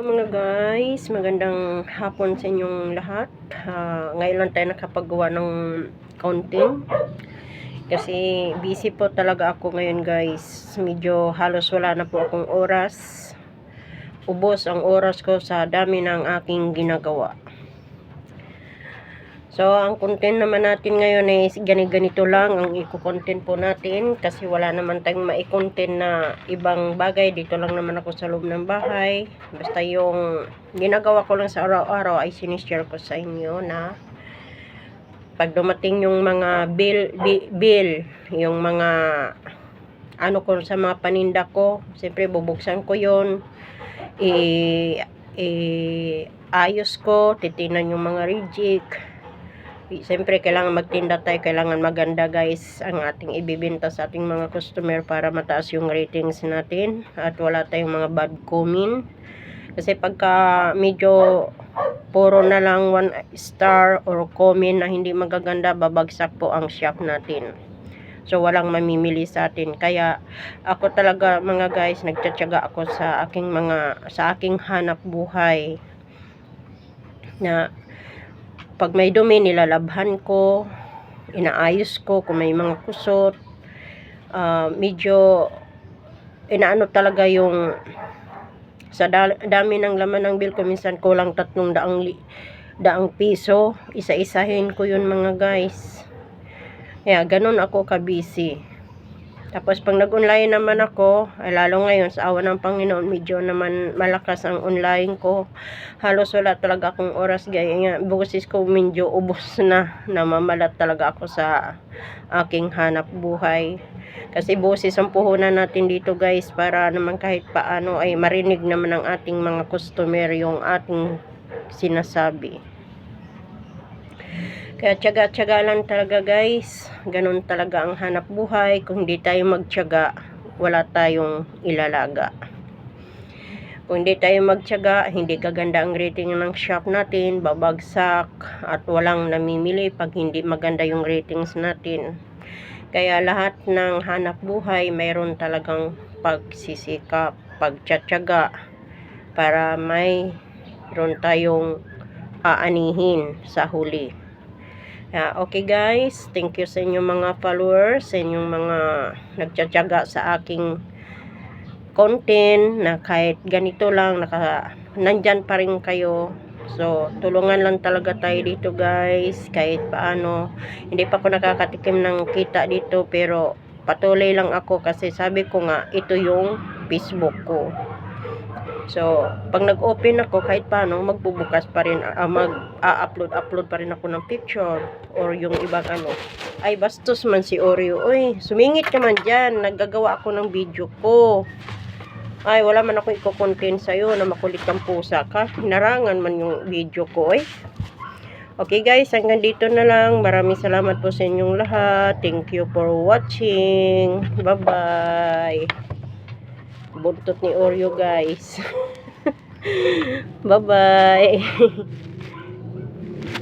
Hello mga guys, magandang hapon sa inyong lahat. Ah, ngayon lang tayo nakapagawa ng counting. Kasi busy po talaga ako ngayon guys. Medyo halos wala na po akong oras. Ubos ang oras ko sa dami ng aking ginagawa. So, ang content naman natin ngayon ay gani-ganito lang ang i-content po natin kasi wala naman tayong mai-content na ibang bagay. Dito lang naman ako sa loob ng bahay. Basta yung ginagawa ko lang sa araw-araw ay sinishare ko sa inyo na pag dumating yung mga bill, bi- bill yung mga ano ko sa mga paninda ko, siyempre bubuksan ko yon i, i ayos ko, titinan yung mga reject, Siyempre, kailangan magtinda tayo, kailangan maganda guys ang ating ibibenta sa ating mga customer para mataas yung ratings natin at wala tayong mga bad comment. Kasi pagka medyo puro na lang one star or comment na hindi magaganda, babagsak po ang shop natin. So, walang mamimili sa atin. Kaya, ako talaga mga guys, nagtsatsaga ako sa aking mga, sa aking hanap buhay na pag may dumi, nilalabhan ko, inaayos ko kung may mga kusot. Ah, medyo inaano talaga yung sa da- dami ng laman ng bill ko minsan kulang tatlong daang daang piso. Isa-isahin ko yun mga guys. Kaya ganun ako ka-busy tapos pag nag-online naman ako, ay lalo ngayon sa awa ng Panginoon, medyo naman malakas ang online ko. Halos wala talaga akong oras gaya nga. Boses ko medyo ubos na. Namamalat talaga ako sa aking hanap buhay. Kasi boses ang puhunan natin dito guys para naman kahit paano ay marinig naman ng ating mga customer yung ating sinasabi. Kaya tiyaga-tiyaga lang talaga guys. Ganun talaga ang hanap buhay. Kung hindi tayo magtiyaga, wala tayong ilalaga. Kung hindi tayo magtiyaga, hindi gaganda ang rating ng shop natin, babagsak, at walang namimili pag hindi maganda yung ratings natin. Kaya lahat ng hanap buhay, mayroon talagang pagsisikap, pagtsatsaga, para may mayroon tayong aanihin sa huli. Ah, okay guys, thank you sa inyong mga followers, sa inyong mga nagtsatsaga sa aking content na kahit ganito lang, naka, nandyan pa rin kayo. So, tulungan lang talaga tayo dito guys, kahit paano. Hindi pa ako nakakatikim ng kita dito, pero patuloy lang ako kasi sabi ko nga, ito yung Facebook ko. So, pag nag-open ako, kahit paano, magbubukas pa rin, ah, mag-upload, upload pa rin ako ng picture or yung ibang ano. Ay, bastos man si Oreo. Uy, sumingit ka man dyan. Naggagawa ako ng video ko. Ay, wala man ako iko-content sa'yo na makulit ang pusa ka. Hinarangan man yung video ko, eh. Okay guys, hanggang dito na lang. Maraming salamat po sa inyong lahat. Thank you for watching. Bye-bye buntot ni Oreo guys. Bye bye